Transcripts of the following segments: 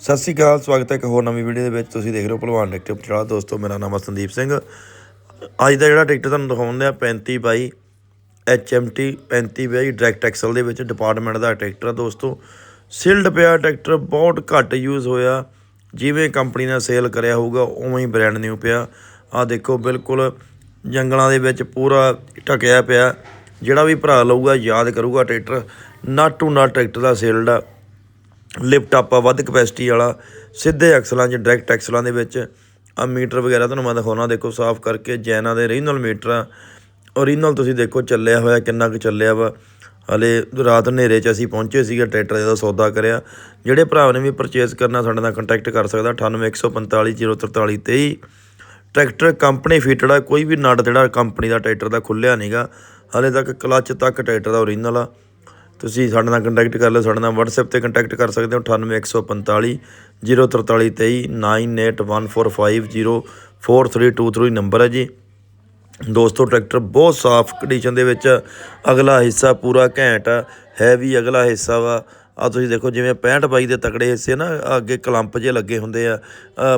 ਸਤਿ ਸ਼੍ਰੀ ਅਕਾਲ, ਸਵਾਗਤ ਹੈ ਇੱਕ ਹੋਰ ਨਵੀਂ ਵੀਡੀਓ ਦੇ ਵਿੱਚ। ਤੁਸੀਂ ਦੇਖ ਰਹੇ ਹੋ ਭਲਵਾਨ ਟਰੈਕਟਰ ਪਟਿਆਲਾ ਦੋਸਤੋ, ਮੇਰਾ ਨਾਮ ਹੈ ਸੰਦੀਪ ਸਿੰਘ। ਅੱਜ ਦਾ ਜਿਹੜਾ ਟਰੈਕਟਰ ਤੁਹਾਨੂੰ ਦਿਖਾਉਂਦੇ ਆ 35 by HMT 35 by direct axle ਦੇ ਵਿੱਚ ਡਿਪਾਰਟਮੈਂਟ ਦਾ ਟਰੈਕਟਰ ਆ ਦੋਸਤੋ। ਸਿਲਡ ਪਿਆ ਟਰੈਕਟਰ ਬਹੁਤ ਘੱਟ ਯੂਜ਼ ਹੋਇਆ। ਜਿਵੇਂ ਕੰਪਨੀ ਨੇ ਸੇਲ ਕਰਿਆ ਹੋਊਗਾ, ਉਵੇਂ ਹੀ ਬ੍ਰਾਂਡ ਨਿਊ ਪਿਆ। ਆ ਦੇਖੋ, ਬਿਲਕੁਲ ਜੰਗਲਾਂ ਦੇ ਵਿੱਚ ਪੂਰਾ ਢਕਿਆ ਪਿਆ। ਜਿਹੜਾ ਵੀ ਭਰਾ ਲਊਗਾ, ਯਾਦ ਕਰੂਗਾ tractor nut to nut tractor the sealed ਆ। ਲਿਫਟ ਅਪ ਆ ਵੱਧ ਕਪੈਸਿਟੀ ਵਾਲਾ, ਸਿੱਧੇ ਐਕਸਲਾਂ 'ਚ ਡਾਇਰੈਕਟ ਐਕਸਲਾਂ ਦੇ ਵਿੱਚ ਆ ਮੀਟਰ ਵਗੈਰਾ ਤੁਹਾਨੂੰ ਮੈਂ ਦਿਖਾਉਣਾ, ਦੇਖੋ ਸਾਫ਼ ਕਰਕੇ ਜੈਨਾ ਦੇ ਓਰੀਜਨਲ ਮੀਟਰ ਆ। ਓਰੀਜਨਲ ਤੁਸੀਂ ਦੇਖੋ ਚੱਲਿਆ ਹੋਇਆ, ਕਿੰਨਾ ਕੁ ਚੱਲਿਆ ਵਾ। ਹਲੇ ਰਾਤ ਹਨੇਰੇ 'ਚ ਅਸੀਂ ਪਹੁੰਚੇ ਸੀਗੇ, ਟਰੈਕਟਰ ਦਾ ਸੌਦਾ ਕਰਿਆ। ਜਿਹੜੇ ਭਰਾ ਨੇ ਵੀ ਪਰਚੇਸ ਕਰਨਾ, ਸਾਡੇ ਨਾਲ ਕੰਟੈਕਟ ਕਰ ਸਕਦਾ 9814504323 ਟਰੈਕਟਰ ਕੰਪਨੀ ਫਿਟਡ ਆ, ਕੋਈ ਵੀ ਨਟ ਜਿਹੜਾ ਕੰਪਨੀ ਦਾ ਟਰੈਕਟਰ ਦਾ ਖੁੱਲਿਆ ਨਹੀਂਗਾ ਹਲੇ ਤੱਕ ਕਲੱਚ ਤੱਕ ਟਰੈਕਟਰ ਦਾ ਓਰੀਜਨਲ ਆ। ਤੁਸੀਂ ਸਾਡੇ ਨਾਲ ਕੰਟੈਕਟ ਕਰ ਲਓ, ਸਾਡੇ ਨਾਲ WhatsApp ਤੇ ਕੰਟੈਕਟ ਕਰ ਸਕਦੇ ਹੋ 9815504323 9814504323 ਨੰਬਰ ਹੈ ਜੀ। ਦੋਸਤੋ, ਟਰੈਕਟਰ ਬਹੁਤ ਸਾਫ਼ ਕੰਡੀਸ਼ਨ ਦੇ ਵਿੱਚ ਅਗਲਾ ਹਿੱਸਾ ਪੂਰਾ ਘੈਂਟ ਆ ਹੈਵੀ ਅਗਲਾ ਹਿੱਸਾ ਵਾ। ਆ ਤੁਸੀਂ ਦੇਖੋ ਜਿਵੇਂ 65 ਬਾਈ ਦੇ ਤਕੜੇ ਹਿੱਸੇ ਨਾ, ਅੱਗੇ ਕਲੰਪ ਜੇ ਲੱਗੇ ਹੁੰਦੇ ਆ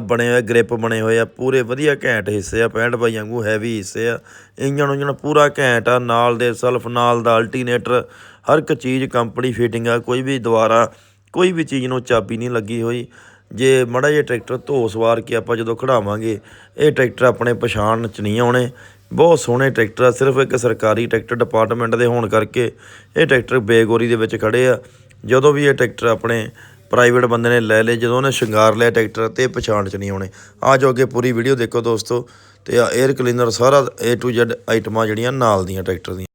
ਬਣੇ ਹੋਏ, ਗ੍ਰਿਪ ਬਣੇ ਹੋਏ ਆ, ਪੂਰੇ ਵਧੀਆ ਘੈਂਟ ਹਿੱਸੇ ਆ 65 ਬਾਈ ਵਾਂਗੂ ਹੈਵੀ ਹਿੱਸੇ ਆ, ਇੰਜਣ ਉਂਜਣ ਪੂਰਾ ਘੈਂਟ ਆ, ਨਾਲ ਦੇ ਸਲਫ ਨਾਲ ਦਾ ਅਲਟੀਨੇਟਰ ਹਰ ਇੱਕ ਚੀਜ਼ ਕੰਪਨੀ ਫਿਟਿੰਗ ਆ, ਕੋਈ ਵੀ ਦੁਬਾਰਾ, ਕੋਈ ਵੀ ਚੀਜ਼ ਨੂੰ ਚਾਬੀ ਨਹੀਂ ਲੱਗੀ ਹੋਈ। ਜੇ ਮੜਾ ਜੇ ਟਰੈਕਟਰ ਧੋ ਸਵਾਰ ਕੇ ਆਪਾਂ ਜਦੋਂ ਖੜਾਵਾਂਗੇ, ਇਹ ਟਰੈਕਟਰ ਆਪਣੇ ਪਛਾਣ ਚ ਨਹੀਂ ਆਉਣੇ। ਬਹੁਤ ਸੋਹਣੇ ਟਰੈਕਟਰ ਆ, ਸਿਰਫ ਇੱਕ ਸਰਕਾਰੀ ਟਰੈਕਟਰ ਡਿਪਾਰਟਮੈਂਟ ਦੇ ਹੋਣ ਕਰਕੇ ਇਹ ਟਰੈਕਟਰ ਬੇਗੋਰੀ ਦੇ ਵਿੱਚ ਖੜੇ ਆ। ਜਦੋਂ ਵੀ ਇਹ ਟਰੈਕਟਰ ਆਪਣੇ ਪ੍ਰਾਈਵੇਟ ਬੰਦੇ ਨੇ ਲੈ ਲਏ, ਜਦੋਂ ਉਹਨੇ ਸ਼ਿੰਗਾਰ ਲਿਆ ਟਰੈਕਟਰ, ਤੇ ਪਛਾਣ ਚ ਨਹੀਂ ਆਉਣੇ। ਆ ਜੋ ਅੱਗੇ ਪੂਰੀ ਵੀਡੀਓ ਦੇਖੋ ਦੋਸਤੋ, ਤੇ ਆ 에ਅਰ ਕਲੀਨਰ ਸਾਰਾ A to Z ਆਈਟਮਾਂ ਜਿਹੜੀਆਂ ਨਾਲ ਦੀਆਂ ਟਰੈਕਟਰ ਦੀਆਂ।